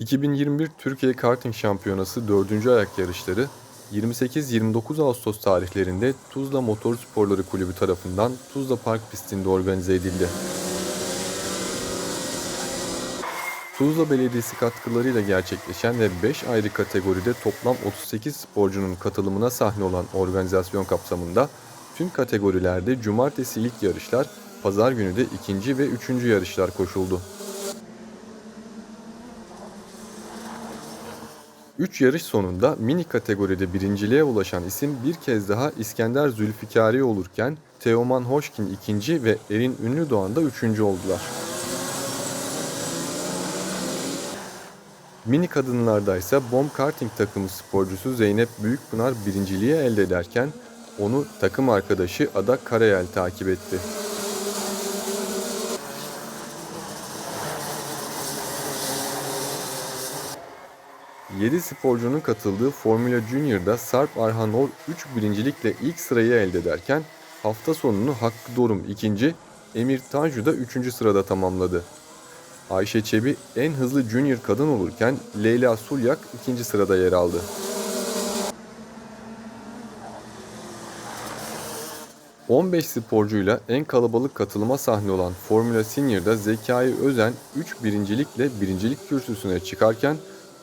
2021 Türkiye Karting Şampiyonası 4. ayak yarışları 28-29 Ağustos tarihlerinde Tuzla Motor Sporları Kulübü tarafından Tuzla Park pistinde organize edildi. Tuzla Belediyesi katkılarıyla gerçekleşen ve 5 ayrı kategoride toplam 38 sporcunun katılımına sahne olan organizasyon kapsamında tüm kategorilerde cumartesi ilk yarışlar, pazar günü de ikinci ve üçüncü yarışlar koşuldu. 3 yarış sonunda mini kategoride birinciliğe ulaşan isim bir kez daha İskender Zülfikari olurken Teoman Hoşkin ikinci ve Erin Ünlüdoğan da üçüncü oldular. Mini kadınlarda ise Bomb Karting takımı sporcusu Zeynep Büyükpınar birinciliği elde ederken onu takım arkadaşı Ada Karayel takip etti. Yedi sporcunun katıldığı Formula Junior'da Sarp Arhanor 3 birincilikle ilk sırayı elde ederken hafta sonunu Hakkı Dorum ikinci, Emir Tanju da üçüncü sırada tamamladı. Ayşe Çebi en hızlı junior kadın olurken Leyla Sulyak ikinci sırada yer aldı. ...15 sporcuyla en kalabalık katılıma sahne olan Formula Senior'da Zekai Özen 3 birincilikle birincilik kürsüsüne çıkarken...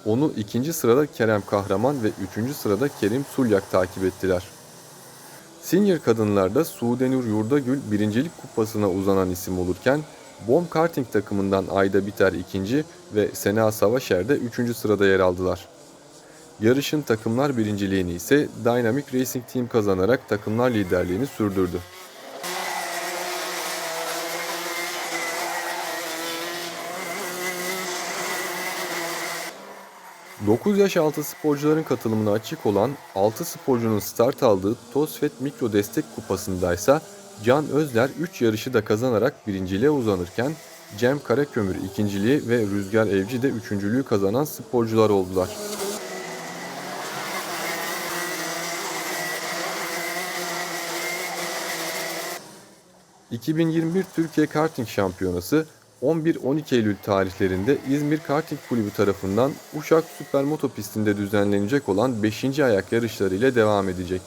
...onu ikinci sırada Kerem Kahraman ve üçüncü sırada Kerim Sulyak takip ettiler. Senior kadınlarda Sudenur Yurdagül birincilik kupasına uzanan isim olurken... Bomb Karting takımından Ayda Biter ikinci ve Sena Savaşer de üçüncü sırada yer aldılar. Yarışın takımlar birinciliğini ise Dynamic Racing Team kazanarak takımlar liderliğini sürdürdü. ...9 yaş altı sporcuların katılımına açık olan 6 sporcunun start aldığı TOSFET Mikro Destek Kupası'ndaysa Can Özler 3 yarışı da kazanarak birinciliğe uzanırken Cem Karakömür ikinciliği ve Rüzgar Evci de üçüncülüğü kazanan sporcular oldular. ...2021 Türkiye Karting Şampiyonası 11-12 Eylül tarihlerinde İzmir Karting Kulübü tarafından Uşak Süpermoto pistinde düzenlenecek olan 5. ayak yarışları ile devam edecek.